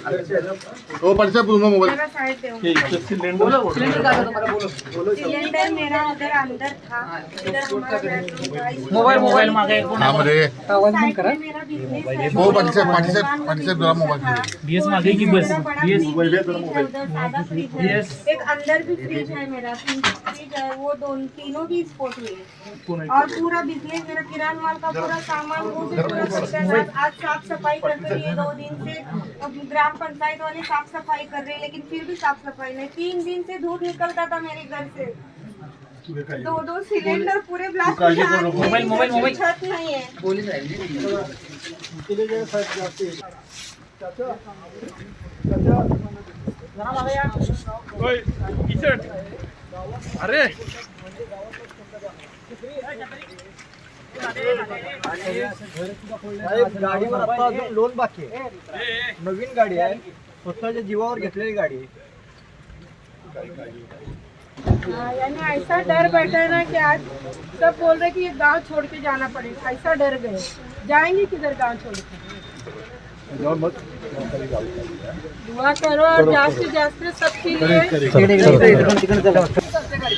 वो पर्चा पूछ मोबाइल। सिलेंडर मेरा उधर अंदर था। मोबाइल मोबाइल मांगे नाम रे आवाज़ बंद करा? वो पर्चा पर्चा पर्चा पूरा मोबाइल। डीएस मांगे की बस? डीएस मोबाइल है मोबाइल डीएस एक अंदर भी फ्रिज है मेरा फ्रिज है। वो दोनों तीनों भी स्पोर्ट हुए और पूरा बिज़नेस मेरा किरान माल का पूरा सामान वो पूरा आज साफ़ सफ़ाई करते रही दो दिन से। ग्राम पंचायत वाले साफ़ सफ़ाई कर रहे हैं लेकिन फिर भी साफ़ सफ़ाई नहीं। तीन दिन से धूप निकलता था मेरे घर से। दो दो सिलेंडर पूरे ब्लास्ट मोबाइल, मोबाइल, मोबाइल। छत नहीं है। अरे। साहेब गाडीवर आता अजून लोन बाकी आहे नवीन गाडी आहे स्वतःच्या जीवावर घेतलेली गाडी हाँ, यानी ऐसा डर बैठा है ना कि आज सब बोल रहे कि ये गाँव छोड़ के जाना पड़ेगा। ऐसा डर गए। जाएँगे किधर गाँव छोड़ के? दुआ करो और जास्त जास्त सबके लिए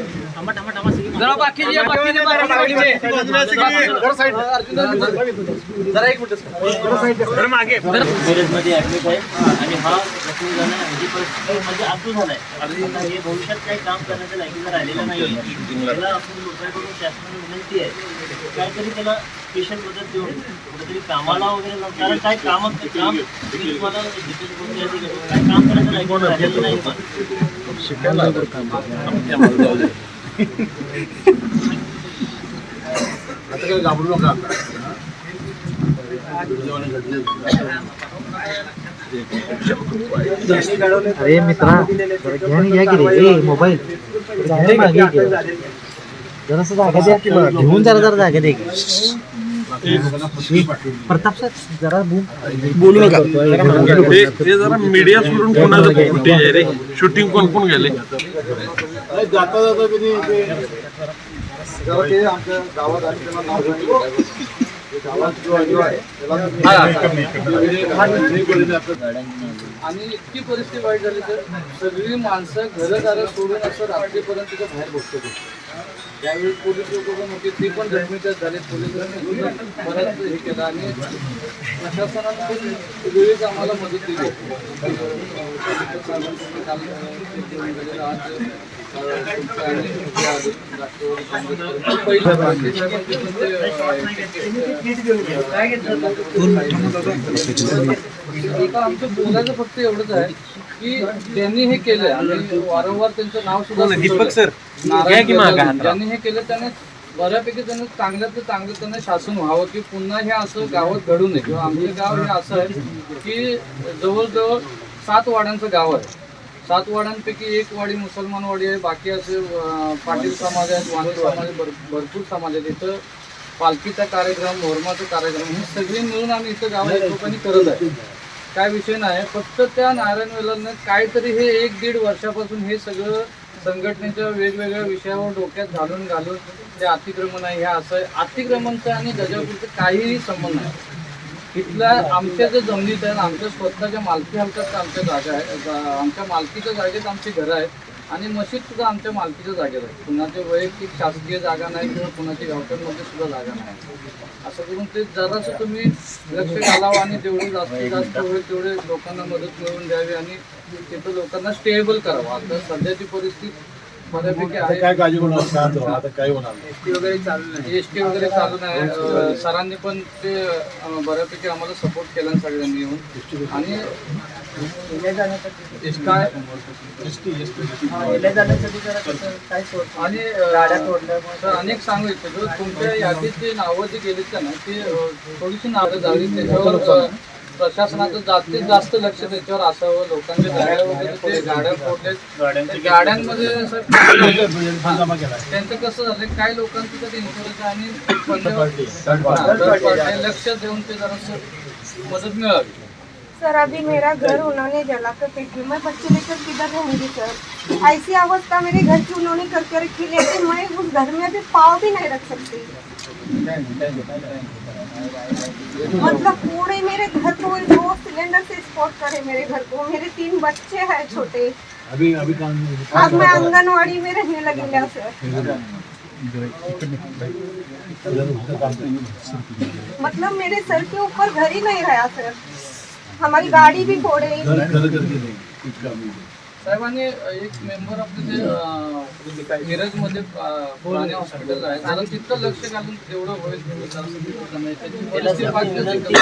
जरा बाकी जरा एक मिनिट. मागे. मध्ये ऍडमिट आहे. आणि हा जखमी झाला परिस्थिती म्हणजे अजून झालाय आता हे भविष्यात काही काम करण्याच्या लायकीला राहिलेलं नाही. त्याला आपण लोकांकडून शासनाला विनंती आहे. काहीतरी त्याला स्पेशल मदत देऊन कुठेतरी कामाला वगैरे. कारण काय काम काम तुम्हाला काय काम करायचं लायकीला राहिलेलं नाही. पण आता घाबरू नका. अरे मित्रा घ्या घ्या की रे. मोबाईल. जरासं जागा द्या. घेऊन जरा जरा जागा दे. प्रताप सर जरा बोलू. नका. ते जरा मीडिया सोडून कोणाचं फुटेज आहे रे? शूटिंग कोण कोण गेले? अरे जाता जाता आणि इतकी परिस्थिती वाईट झाली तर सगळी माणसं घरदार सोडून असं रात्रीपर्यंत बाहेर बसतो त्यावेळी पोलीस पण होते ते पण जखमीच्याच झाले पोलिसांनी बराच हे केलं आणि प्रशासनाने पण वेळीच आम्हाला मदत दिली. एका आमचं बोलायचं फक्त एवढंच आहे की ज्यांनी हे केलं आणि वारंवार त्यांचं नाव सुद्धा दीपक सर. ज्यांनी हे केलं त्याने बऱ्यापैकी त्यांना चांगल्यात चांगलं त्यांना शासन व्हावं की पुन्हा हे असं गावात घडू नये. किंवा आमचं गाव हे असं आहे की जवळजवळ सात वाड्यांचं गाव आहे. सात वाड्यांपैकी एक वाडी मुसलमान वाडी आहे बाकी असे पाटील समाज आहेत वाणी समाज भर- भरपूर समाज आहेत. इथं पालखीचा कार्यक्रम धोरमाचा कार्यक्रम हे सगळे मिळून आम्ही इथं गावात लोकांनी करत आहे. काय विषय नाही फक्त त्या नारायण वेलांना काहीतरी हे एक दीड वर्षापासून हे सगळं संघटनेच्या वेगवेगळ्या विषयावर डोक्यात घालून घालून ते अतिक्रमण आहे. हे असं आहे अतिक्रमणचं आणि गजापूरचं काहीही संबंध नाही. इथल्या आमच्या ज्या जमिनीत आहे आमच्या स्वतःच्या मालकी हलकात आमच्या जागा आहे. आमच्या मालकीच्या जागेत आमची घरं आहेत. आणि मशीद सुद्धा आमच्या मालकीच्या जागेत आहे. कुणाची वैयक्तिक शासकीय जागा नाही किंवा कुणाची गावठाणमध्ये सुद्धा जागा नाही. असं करून ते जरासं तुम्ही लक्ष घालावं आणि जेवढे जास्तीत जास्त होईल तेवढे लोकांना मदत मिळवून द्यावी आणि तिथं लोकांना स्टेबल करावं. आता सध्याची परिस्थिती बऱ्यापैकी आता आहे. काय काळजी होणार शांत व्हा, आता काय होणार नाही. एस टी वगैरे चालू नाही. अं, सरांनी पण ते अं, बऱ्यापैकी आम्हाला सपोर्ट केला सगळ्यांनी येऊन. आणि काय? आणि अं, सर अनेक सांगू इच्छितो तुमच्या यादीत जे नावं जी गेलीत ना ती अं, थोडीशी नावं झाली त्याच्यावर अं, प्रशासनाचं जास्तीत जास्त लक्ष त्याच्यावर असावं लोकांच्या गाड्या वगैरे ते गाड्या फोडलेत. ते गाड्यांमध्ये त्यांचं कसं झालं काय लोकांचं तर इन्शुरन्स आणि पंजाब-. लक्ष देऊन ते जरा मदत मिळावी. सर अभी मेरा घर उन्होंने जला कर फेंक दिया। मैं बच्चे लेकर किधर रहूंगी सर? ऐसी अवस्था मेरे घर की उन्होंने करके रखी लेकिन मैं उस घर में अभी पाव भी नहीं रख सकती। मतलब पूरे मेरे घर को दो सिलेंडर से स्पॉट करे मेरे घर को। मेरे तीन बच्चे हैं छोटे। अभी अभी काम अब मैं आंगनवाड़ी में रहने लगी है सर मतलब मेरे सर के ऊपर घर ही नहीं रहा सर हमारी गाड़ी भी फोड़े। साहेबांनी एक मेंबर आपले ते मिरजमध्ये पुराणे हॉस्पिटल आहे जरा तिथं लक्ष घालून तेवढं होईल त्याची परिस्थिती पाहिजे